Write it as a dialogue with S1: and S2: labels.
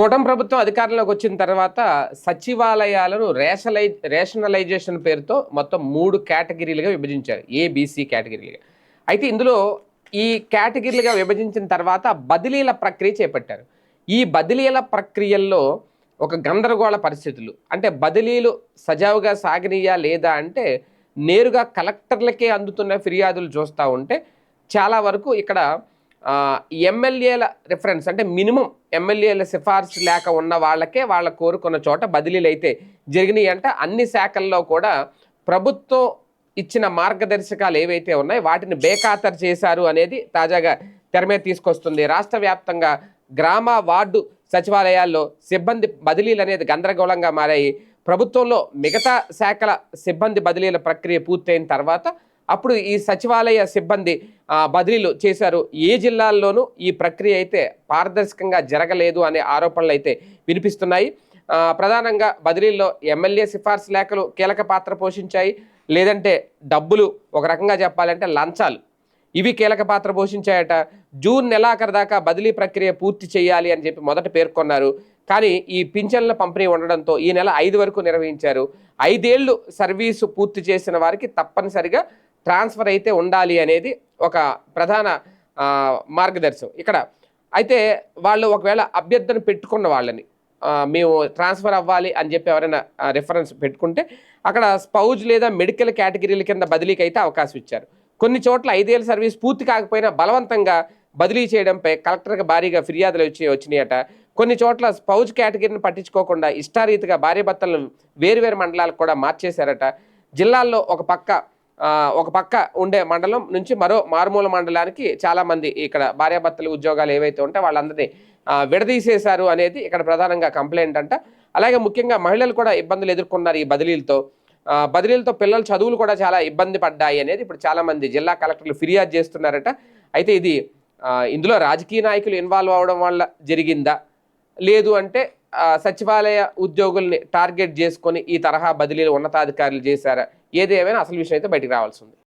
S1: కూటమి ప్రభుత్వం అధికారంలోకి వచ్చిన తర్వాత సచివాలయాలను రేషలై రేషనలైజేషన్ పేరుతో మొత్తం మూడు కేటగిరీలుగా విభజించారు. ఏబీసీ కేటగిరీలుగా. అయితే ఇందులో ఈ కేటగిరీలుగా విభజించిన తర్వాత బదిలీల ప్రక్రియ చేపట్టారు. ఈ బదిలీల ప్రక్రియల్లో ఒక గందరగోళ పరిస్థితులు. అంటే బదిలీలు సజావుగా సాగినయా లేదా అంటే నేరుగా కలెక్టర్లకే అందుతున్న ఫిర్యాదులు చూస్తూ ఉంటే చాలా వరకు ఇక్కడ ఎమ్మెల్యేల రిఫరెన్స్ అంటే మినిమం ఎమ్మెల్యేల సిఫార్సు లేక ఉన్న వాళ్ళకే వాళ్ళ కోరుకున్న చోట బదిలీలు అయితే జరిగినాయి అంటే అన్ని శాఖల్లో కూడా ప్రభుత్వం ఇచ్చిన మార్గదర్శకాలు ఏవైతే ఉన్నాయో వాటిని బేఖాతరు చేశారు అనేది తాజాగా తెర మీద తీసుకొస్తుంది. రాష్ట్ర వ్యాప్తంగా గ్రామ వార్డు సచివాలయాల్లో సిబ్బంది బదిలీలు అనేది గందరగోళంగా మారాయి. ప్రభుత్వంలో మిగతా శాఖల సిబ్బంది బదిలీల ప్రక్రియ పూర్తయిన తర్వాత అప్పుడు ఈ సచివాలయ సిబ్బంది బదిలీలు చేశారు. ఏ జిల్లాల్లోనూ ఈ ప్రక్రియ అయితే పారదర్శకంగా జరగలేదు అనే ఆరోపణలు అయితే వినిపిస్తున్నాయి. ప్రధానంగా బదిలీల్లో ఎమ్మెల్యే సిఫార్సు లేఖలు కీలక పాత్ర పోషించాయి. లేదంటే డబ్బులు ఒక రకంగా చెప్పాలంటే లంచాలు. ఇవి కీలక పాత్ర పోషించాయట. జూన్ నెలాఖరు దాకా బదిలీ ప్రక్రియ పూర్తి చేయాలి అని చెప్పి మొదట పేర్కొన్నారు. కానీ ఈ పింఛన్ల పంపిణీ ఉండడంతో ఈ నెల ఐదు వరకు నిర్వహించారు. ఐదేళ్ళు సర్వీసు పూర్తి చేసిన వారికి తప్పనిసరిగా ట్రాన్స్ఫర్ అయితే ఉండాలి అనేది ఒక ప్రధాన మార్గదర్శకం మార్గదర్శనం. ఇక్కడ అయితే వాళ్ళు ఒకవేళ అభ్యర్థన పెట్టుకున్న వాళ్ళని మేము ట్రాన్స్ఫర్ అవ్వాలి అని చెప్పి ఎవరైనా రిఫరెన్స్ పెట్టుకుంటే అక్కడ స్పౌజ్ లేదా మెడికల్ కేటగిరీల కింద బదిలీకి అయితే అవకాశం ఇచ్చారు. కొన్ని చోట్ల ఐదేళ్ళ సర్వీస్ పూర్తి కాకపోయినా బలవంతంగా బదిలీ చేయడంపై కలెక్టర్కి భారీగా ఫిర్యాదులు వచ్చి వచ్చినాయట. కొన్ని చోట్ల స్పౌజ్ కేటగిరీని పట్టించుకోకుండా ఇష్టారీతిగా భార్య భర్తలను వేరువేరు మండలాలకు కూడా మార్చేశారట. జిల్లాల్లో ఒక పక్క ఒక పక్క ఉండే మండలం నుంచి మరో మారుమూల మండలానికి చాలామంది ఇక్కడ భార్యాభర్తలు ఉద్యోగాలు ఏవైతే ఉంటే వాళ్ళందరినీ విడదీసేశారు అనేది ఇక్కడ ప్రధానంగా కంప్లైంట్ అంట. అలాగే ముఖ్యంగా మహిళలు కూడా ఇబ్బందులు ఎదుర్కొన్నారు ఈ బదిలీలతో. బదిలీలతో పిల్లల చదువులు కూడా చాలా ఇబ్బంది పడ్డాయి అనేది ఇప్పుడు చాలామంది జిల్లా కలెక్టర్లు ఫిర్యాదు చేస్తున్నారట. అయితే ఇది ఇందులో రాజకీయ నాయకులు ఇన్వాల్వ్ అవడం వల్ల జరిగిందా? లేదు అంటే సచివాలయ ఉద్యోగుల్ని టార్గెట్ చేసుకొని ఈ తరహా బదిలీలు ఉన్నతాధికారులు చేశారా? ఏది ఏమైనా అసలు విషయం అయితే బయటికి రావాల్సి ఉంది.